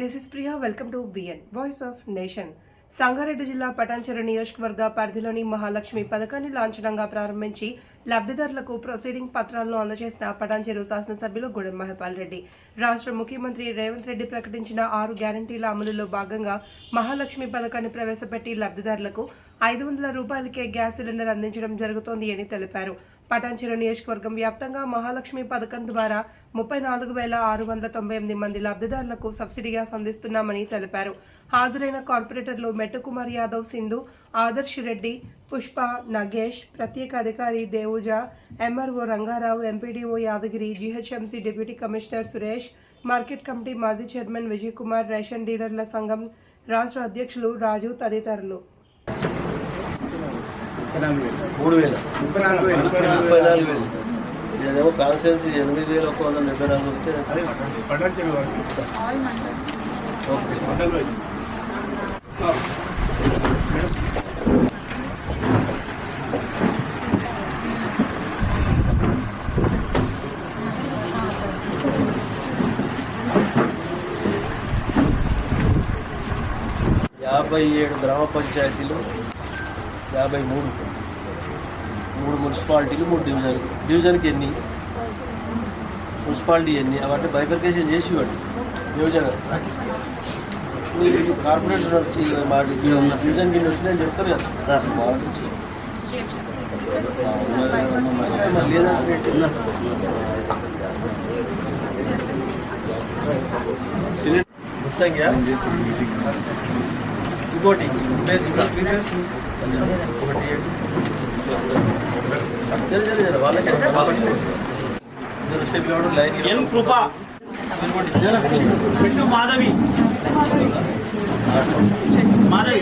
This Priya welcome to V N voice of nation Sangareddy జిల్లా పటాన్చెరు నియోజకవర్గ పరిధిలోని మహాలక్ష్మి పథకాన్ని లాంఛనంగా ప్రారంభించి లబ్ధిదారులకు ప్రొసీడింగ్ పత్రాలను అందజేసిన పటాన్చెరు శాసనసభ్యులు గూడెం మహపాల్ రెడ్డి. రాష్ట్ర ముఖ్యమంత్రి రేవంత్ రెడ్డి ప్రకటించిన ఆరు గ్యారంటీల అమలులో భాగంగా మహాలక్ష్మి పథకాన్ని ప్రవేశపెట్టి లబ్ధిదారులకు ఐదు వందల రూపాయలకే గ్యాస్ సిలిండర్ అందించడం జరుగుతోంది అని తెలిపారు. పటాన్చెరు నియోజకవర్గం వ్యాప్తంగా మహాలక్ష్మి పథకం ద్వారా ముప్పై నాలుగు వేల ఆరు వందల తొంభై ఎనిమిది మంది లబ్ధిదారులకు సబ్సిడీగా సంధిస్తున్నామని అందిస్తున్నామని తెలిపారు. హాజరైన కార్పొరేటర్లు మెట్టుకుమార్ యాదవ్ సింధు ఆదర్శ్ రెడ్డి పుష్ప నగేష్ ప్రత్యేక అధికారి Devuja MRO Rangarao MPDO Yadagiri GHMC deputy commissioner Suresh market committee మాజీ చైర్మన్ విజయ్ కుమార్ రేషన్ డీలర్ల సంఘం రాష్ట్ర అధ్యక్షులు రాజు తదితరులు. మూడు వేలు. ముప్పై నాలుగు వేలు. ముప్పై నాలుగు వేలు. ఇదేమో కాన్స్టిట్యూన్సీ ఎనిమిది వేలు ఒక వంద డెబ్బై నాలుగు వస్తే యాభై ఏడు గ్రామ పంచాయతీలు యాభై మూడు. మూడు మున్సిపాలిటీలు మూడు డివిజన్. డివిజన్కి ఎన్ని? మున్సిపాలిటీ ఎన్ని? అవన్నీ బైఫర్కేషన్ చేసి ఇవ్వండి. డివిజన్. మీరు కార్పొరేటర్ వచ్చి మా డివిజన్ కింద వచ్చి నేను చెప్తారు కదా. సార్. మా నుంచి లేదంటే ఇంకోటి మీరు- మీరు- మీరు- ఒకటి ఏడు. జర జర జర వాళ్ళకి జర స్టెప్ ఇవ్వడం లైన్ ఎం కృప పెట్టు మాధవి మాధవి